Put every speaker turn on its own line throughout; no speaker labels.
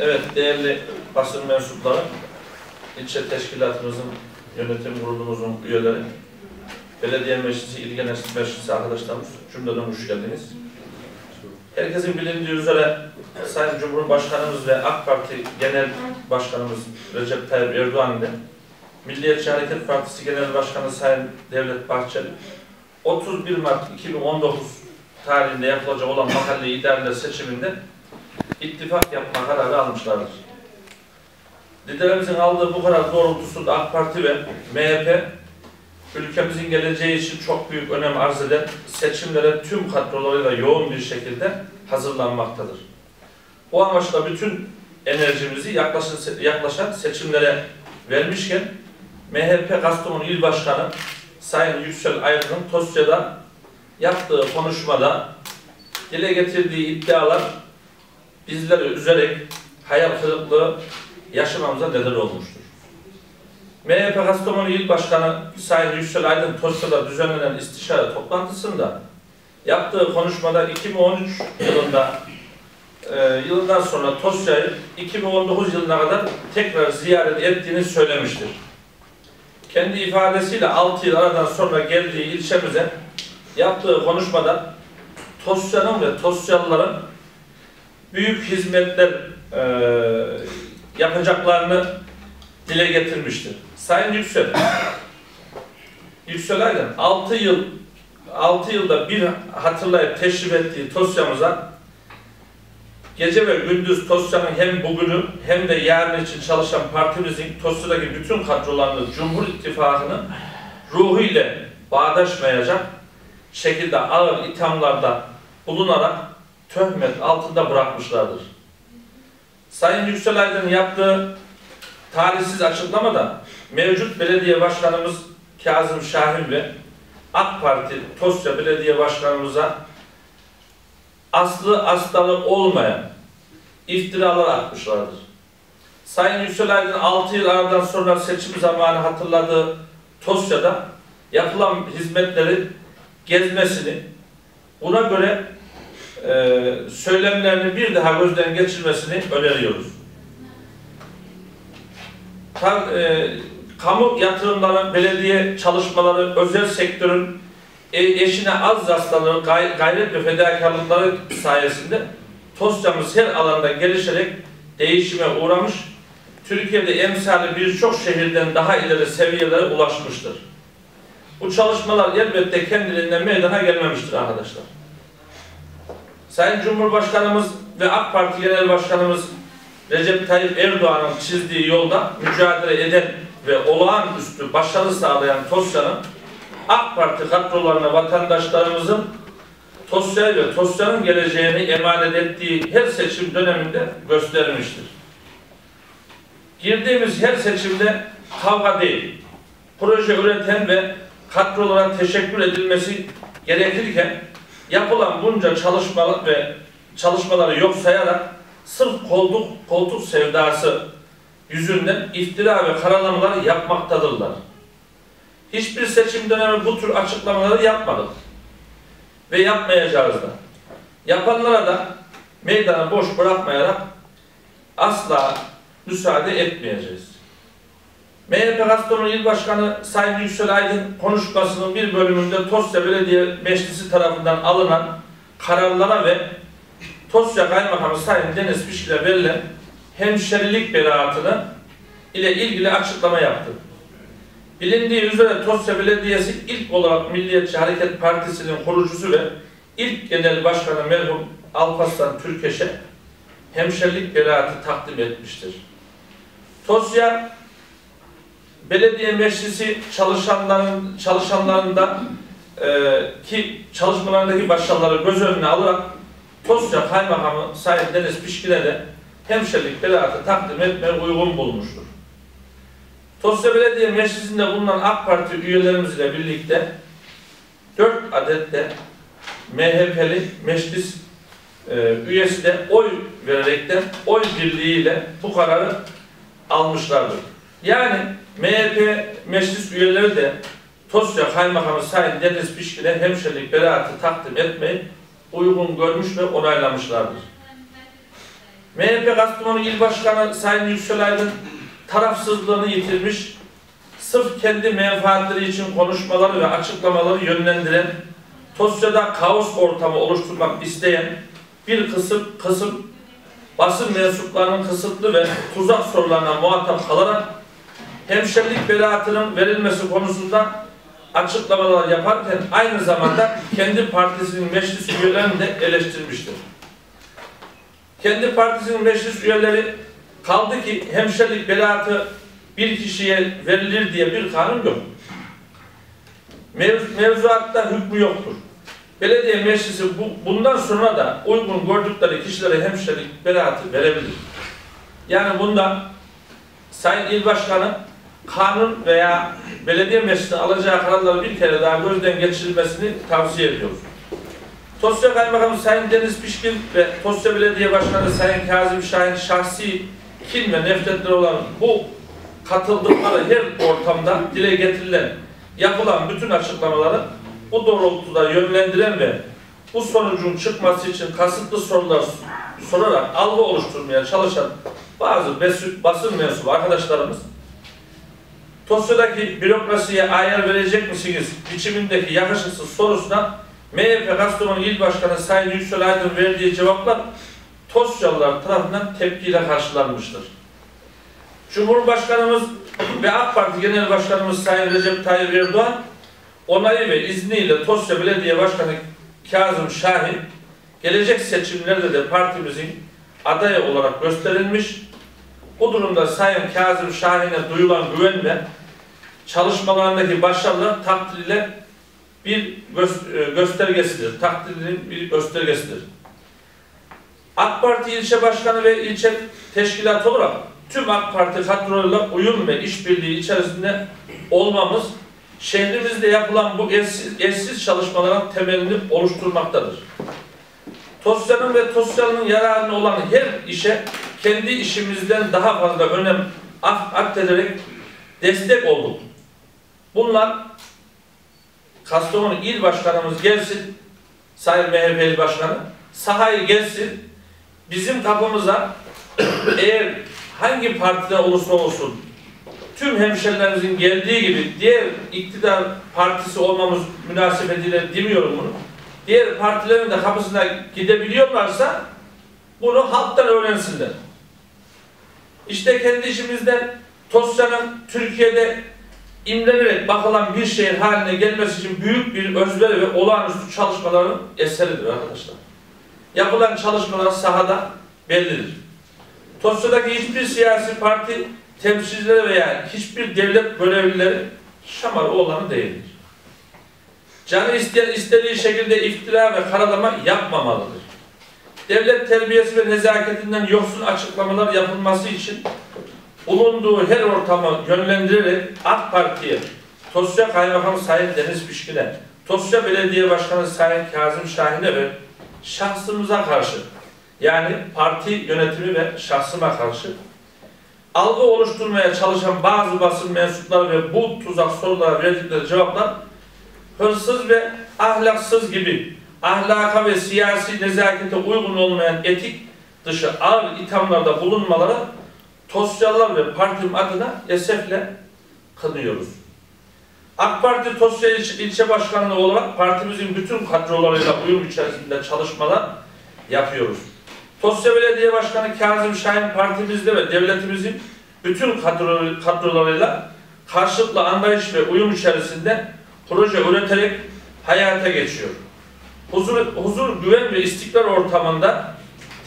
Evet, değerli basın mensupları, ilçe teşkilatımızın, yönetim kurulumuzun üyeleri, belediye meclisi, il genel meclisi arkadaşlarımız, cümleden hoş geldiniz. Herkesin bilindiği üzere Sayın Cumhurbaşkanımız ve AK Parti Genel Başkanımız Recep Tayyip Erdoğan ile Milliyetçi Hareket Partisi Genel Başkanı Sayın Devlet Bahçeli 31 Mart 2019 tarihinde yapılacak olan mahalle idareler seçiminde ittifak yapma kararı almışlardır. Liderimizin aldığı bu karar doğrultusunda AK Parti ve MHP ülkemizin geleceği için çok büyük önem arz eden seçimlere tüm kadrolarıyla yoğun bir şekilde hazırlanmaktadır. Bu amaçla bütün enerjimizi yaklaşan, yaklaşan seçimlere vermişken MHP Kastamonu İl Başkanı Sayın Yüksel Aydın'ın Tosya'da yaptığı konuşmada dile getirdiği iddialar bizleri üzerek hayal kırıklığı yaşamamıza neden olmuştur. MHP Kastamonu İl Başkanı Sayın Yüksel Aydın Tosya'da düzenlenen istişare toplantısında yaptığı konuşmada 2013 yılında e, yılından sonra Tosya'yı 2019 yılına kadar tekrar ziyaret ettiğini söylemiştir. Kendi ifadesiyle 6 yıl aradan sonra geldiği ilçemize yaptığı konuşmada Tosya'nın ve Tosyalıların büyük hizmetler e, yapacaklarını dile getirmiştir. Sayın Yüksel, Yüksel Aydın 6 yıl 6 yılda bir hatırlayıp teşrif ettiği Tosya'mıza gece ve gündüz Tosya'nın hem bugünü hem de yarın için çalışan partimizin Tosya'daki bütün kadrolarını Cumhur İttifakı'nın ruhu ile bağdaşmayacak şekilde ağır ithamlarda bulunarak töhmet altında bırakmışlardır. Sayın Yüksel Aydın'ın yaptığı tarihsiz açıklamada mevcut belediye başkanımız Kazım Şahin ve AK Parti Tosya Belediye Başkanımıza aslı astarı olmayan iftiralar atmışlardır. Sayın Yüksel Aydın 6 yıl aradan sonra seçim zamanı hatırladığı Tosya'da yapılan hizmetleri gezmesini, buna göre e, söylemlerini bir daha gözden geçirmesini öneriyoruz. Tam, e, kamu yatırımları, belediye çalışmaları, özel sektörün e, eşine az rastladığı gay gayret ve fedakarlıkları sayesinde Tosya'mız her alanda gelişerek değişime uğramış, Türkiye'de emsali birçok şehirden daha ileri seviyelere ulaşmıştır. Bu çalışmalar elbette kendiliğinden meydana gelmemiştir arkadaşlar. Sayın Cumhurbaşkanımız ve AK Parti Genel Başkanımız Recep Tayyip Erdoğan'ın çizdiği yolda mücadele eden ve olağanüstü başarı sağlayan Tosya'nın AK Parti kadrolarına vatandaşlarımızın Tosya ve Tosya'nın geleceğini emanet ettiği her seçim döneminde göstermiştir. Girdiğimiz her seçimde kavga değil, proje üreten ve kadrolara teşekkür edilmesi gerekirken yapılan bunca çalışma ve çalışmaları yok sayarak sırf koltuk, koltuk sevdası yüzünden iftira ve karalamalar yapmaktadırlar. Hiçbir seçim dönemi bu tür açıklamaları yapmadık. Ve yapmayacağız da. Yapanlara da meydanı boş bırakmayarak asla müsaade etmeyeceğiz. MHP Kastamonu İl Başkanı Sayın Yüksel Aydın konuşmasının bir bölümünde Tosya Belediye Meclisi tarafından alınan kararlara ve Tosya Kaymakamı Sayın Deniz Pişki'le verilen hemşerilik beraatını ile ilgili açıklama yaptı. Bilindiği üzere Tosya Belediyesi ilk olarak Milliyetçi Hareket Partisi'nin kurucusu ve ilk genel başkanı merhum Alparslan Türkeş'e hemşerilik beraatı takdim etmiştir. Tosya belediye meclisi çalışanların çalışanlarında e, ki çalışmalarındaki başarıları göz önüne alarak Tosya Kaymakamı Sayın Deniz Pişkin'e de hemşerilik beraatı takdim etmeye uygun bulmuştur. Tosya Belediye Meclisi'nde bulunan AK Parti üyelerimizle birlikte 4 adet de MHP'li meclis e, üyesi de oy vererekten oy birliğiyle bu kararı almışlardır. Yani MHP meclis üyeleri de Tosya Kaymakamı Sayın Deniz Pişkin'e hemşerilik beraatı takdim etmeyi uygun görmüş ve onaylamışlardır. MHP Kastamonu İl Başkanı Sayın Yüksel Aydın tarafsızlığını yitirmiş, sırf kendi menfaatleri için konuşmaları ve açıklamaları yönlendiren, Tosya'da kaos ortamı oluşturmak isteyen bir kısım, kısım basın mensuplarının kısıtlı ve tuzak sorularına muhatap kalarak hemşerilik beraatının verilmesi konusunda açıklamalar yaparken aynı zamanda kendi partisinin meclis üyelerini de eleştirmiştir. Kendi partisinin meclis üyeleri kaldı ki hemşerilik beraatı bir kişiye verilir diye bir kanun yok. Mev- mevzuatta hükmü yoktur. Belediye meclisi bu, bundan sonra da uygun gördükleri kişilere hemşerilik beraatı verebilir. Yani bunda Sayın İl Başkanı kanun veya belediye meclisinde alacağı kararları bir kere daha gözden geçirilmesini tavsiye ediyoruz. Tosya Kaymakamı Sayın Deniz Pişkin ve Tosya Belediye Başkanı Sayın Kazım Şahin şahsi kin ve nefretleri olan bu katıldıkları her ortamda dile getirilen, yapılan bütün açıklamaları bu doğrultuda yönlendiren ve bu sonucun çıkması için kasıtlı sorular sorarak algı oluşturmaya çalışan bazı basın mensubu arkadaşlarımız Tosya'daki bürokrasiye ayar verecek misiniz biçimindeki yakışıksız sorusuna MHP Kastamonu İl Başkanı Sayın Yüksel Aydın verdiği cevaplar Tosyalılar tarafından tepkiyle karşılanmıştır. Cumhurbaşkanımız ve AK Parti Genel Başkanımız Sayın Recep Tayyip Erdoğan onayı ve izniyle Tosya Belediye Başkanı Kazım Şahin gelecek seçimlerde de partimizin adayı olarak gösterilmiş. Bu durumda Sayın Kazım Şahin'e duyulan güven ve çalışmalarındaki başarılar takdirle bir e, göstergesidir. Takdirin bir göstergesidir. AK Parti ilçe başkanı ve ilçe teşkilatı olarak tüm AK Parti kadrolarıyla uyum ve işbirliği içerisinde olmamız şehrimizde yapılan bu eşsiz, eşsiz çalışmaların temelini oluşturmaktadır. Tosya'nın ve Tosya'nın yararına olan her işe kendi işimizden daha fazla önem atfederek destek olduk. Bunlar Kastamonu İl Başkanımız gelsin, Sayın MHP İl Başkanı, sahayı gelsin, bizim kapımıza eğer hangi partide olursa olsun tüm hemşerilerimizin geldiği gibi diğer iktidar partisi olmamız münasebetiyle demiyorum bunu. Diğer partilerin de kapısına gidebiliyorlarsa bunu halktan öğrensinler. İşte kendi işimizden Tosya'nın Türkiye'de imrenerek bakılan bir şehir haline gelmesi için büyük bir özveri ve olağanüstü çalışmaların eseridir arkadaşlar. Yapılan çalışmalar sahada bellidir. Tosya'daki hiçbir siyasi parti temsilcileri veya hiçbir devlet görevlileri şamar olanı değildir. Canı isteyen istediği şekilde iftira ve karalama yapmamalıdır. Devlet terbiyesi ve nezaketinden yoksun açıklamalar yapılması için bulunduğu her ortamı yönlendirerek AK Parti'ye, Tosya Kaymakam Sayın Deniz Pişkin'e, Tosya Belediye Başkanı Sayın Kazım Şahin'e ve şahsımıza karşı yani parti yönetimi ve şahsıma karşı algı oluşturmaya çalışan bazı basın mensupları ve bu tuzak sorulara verdikleri cevaplar hırsız ve ahlaksız gibi ahlaka ve siyasi nezakete uygun olmayan etik dışı ağır ithamlarda bulunmaları Tosyalılar ve partim adına esefle kınıyoruz. AK Parti Tosya İlçe, İlçe Başkanlığı olarak partimizin bütün kadrolarıyla uyum içerisinde çalışmalar yapıyoruz. Tosya Belediye Başkanı Kazım Şahin partimizde ve devletimizin bütün kadro, kadrolarıyla karşılıklı anlayış ve uyum içerisinde proje üreterek hayata geçiyor. Huzur, huzur, güven ve istikrar ortamında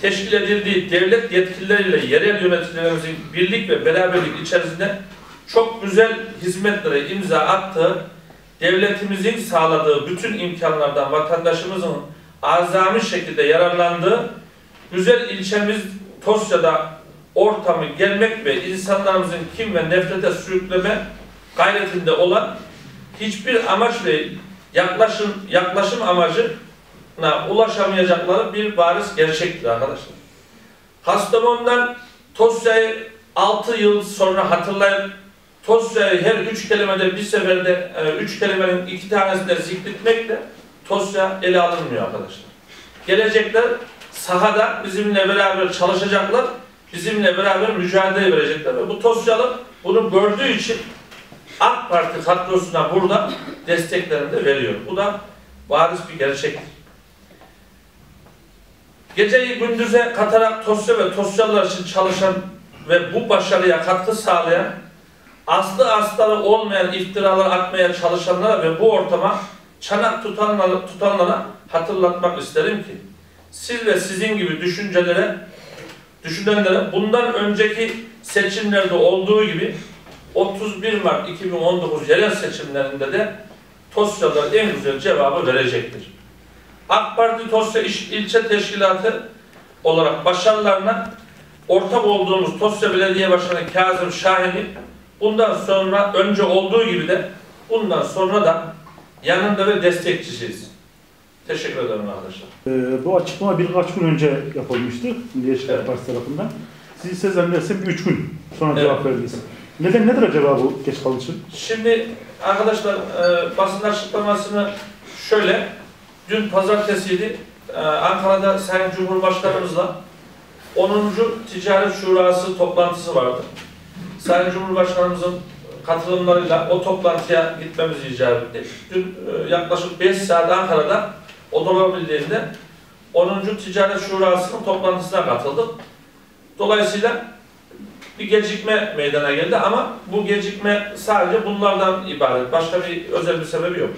teşkil edildiği devlet yetkilileriyle yerel yöneticilerimizin birlik ve beraberlik içerisinde çok güzel hizmetlere imza attığı, devletimizin sağladığı bütün imkanlardan vatandaşımızın azami şekilde yararlandığı güzel ilçemiz Tosya'da ortamı gelmek ve insanlarımızın kim ve nefrete sürükleme gayretinde olan hiçbir amaç ve yaklaşım yaklaşım amacına ulaşamayacakları bir bariz gerçektir arkadaşlar. Kastamonu'dan Tosya'yı 6 yıl sonra hatırlayıp Tosya'yı her üç kelimede bir seferde e, üç kelimenin iki tanesinde zikretmekle Tosya ele alınmıyor arkadaşlar. Gelecekler sahada bizimle beraber çalışacaklar, bizimle beraber mücadele verecekler ve bu Tosyalı bunu gördüğü için AK Parti kadrosuna burada desteklerini de veriyor. Bu da bariz bir gerçektir. Geceyi gündüze katarak Tosya ve Tosyalılar için çalışan ve bu başarıya katkı sağlayan aslı astarı olmayan iftiralar atmaya çalışanlara ve bu ortama çanak tutanlara, tutanlara hatırlatmak isterim ki siz ve sizin gibi düşüncelere düşünenlere bundan önceki seçimlerde olduğu gibi 31 Mart 2019 yerel seçimlerinde de Tosyalılar en güzel cevabı verecektir. AK Parti Tosya İş- İlçe Teşkilatı olarak başarılarına ortak olduğumuz Tosya Belediye Başkanı Kazım Şahin'i bundan sonra önce olduğu gibi de bundan sonra da yanında ve destekçisiyiz. Teşekkür ederim arkadaşlar.
Ee, bu açıklama birkaç gün önce yapılmıştı Milliyetçi
Evet.
Partisi tarafından. Siz ise zannedersem 3 gün sonra
Evet.
cevap verdiniz. Neden nedir acaba bu geç kalışın?
Şimdi arkadaşlar e, basın açıklamasını şöyle dün pazartesiydi e, Ankara'da Sayın Cumhurbaşkanımızla 10. Ticaret Şurası toplantısı vardı. Sayın Cumhurbaşkanımızın katılımlarıyla o toplantıya gitmemiz icap etti. Dün e, yaklaşık 5 saat Ankara'da Odalar Birliği'nde 10. Ticaret Şurası'nın toplantısına katıldık. Dolayısıyla bir gecikme meydana geldi ama bu gecikme sadece bunlardan ibaret. Başka bir özel bir sebebi yok.